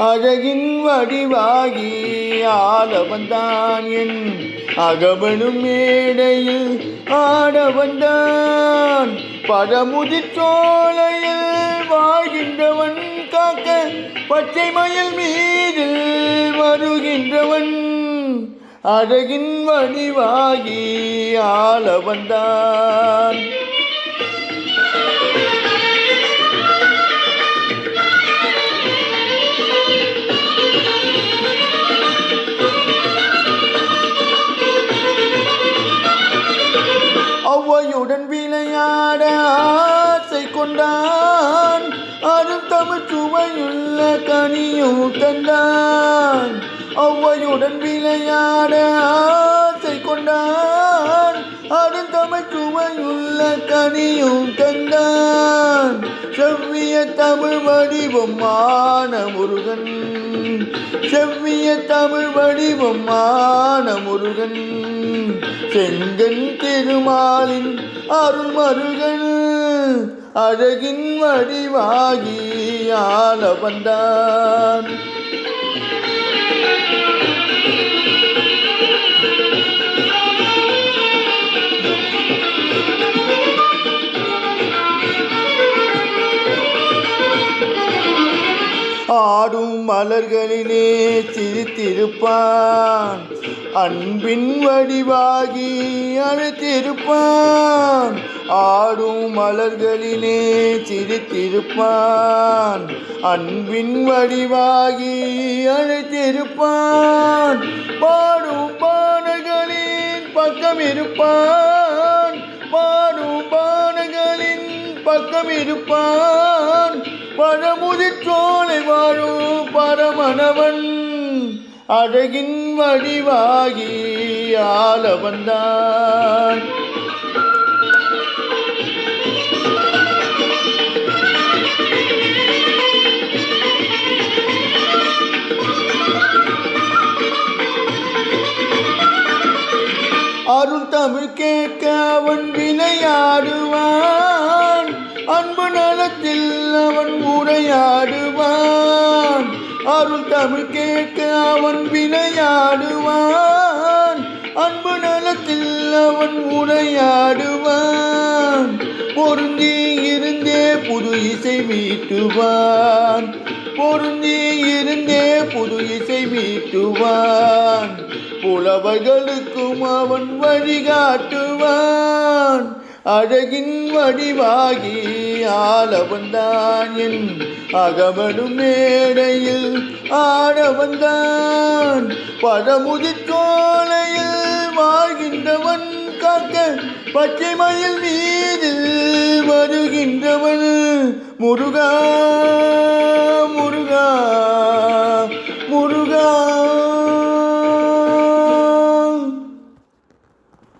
அழகின் வடிவாகி ஆளவந்தான் என் அகவனும் மேடையில் ஆட வந்தான் பழமுதிர் சோலையில் வாழ்கின்றவன் காக்க பச்சை மயில் மீது வருகின்றவன் அழகின் வடிவாகி ஆள வந்தான் ஔவையுடன் விளையாட ஆசை கொண்டான். அரும் தமிழ் சுவையுள்ள கனியும் தந்தான் ஔவையுடன் விளையாட ஆசை கொண்டான். அரும் கனியும் தந்தான் செவ்விய தமிழ் வடிவமான முருகன். செவ்விய தமிழ் வடிவமான முருகன். செங்கன் திருமாலின் அருள் மருகன் அழகின் வடிவாகி ஆள வந்தான். ஆடும் மலர்களிலே சிரித்திருப்பான். அன்பின் வடிவாகி அழைத்திருப்பான். ஆடும் மலர்களிலே சிரித்திருப்பான். அன்பின் வடிவாகி அழைத்திருப்பான். பாடும் பாடல்களின் பக்கம் இருப்பான். பாடும் பாடல்களின் பக்கம் இருப்பான். பழமுதிர் பரமணவன் அழகின் வடிவாகி ஆள வந்தான் அருள் தமிழ் கேட்க அவன் விளையாடுவான் அன்பு நலத்தில் அவன் உரையாடுவான். அருள் தமிழ் கேட்க அவன் விளையாடுவான் அன்பு நலத்தில் அவன் உரையாடுவான். பொருந்தி இருந்தே புது இசை மீட்டுவான். பொருந்தி இருந்தே புது இசை மீட்டுவான். புலவர்களுக்கும் அவன் வழிகாட்டுவான். அழகின் வடிவாகி ஆளவந்தான் என் அகமடும் மேடையில் ஆட வந்தான் பழமுதிர் வாழ்கின்றவன் காக்க பச்சை மயில் மீதில் வருகின்றவன் முருகா.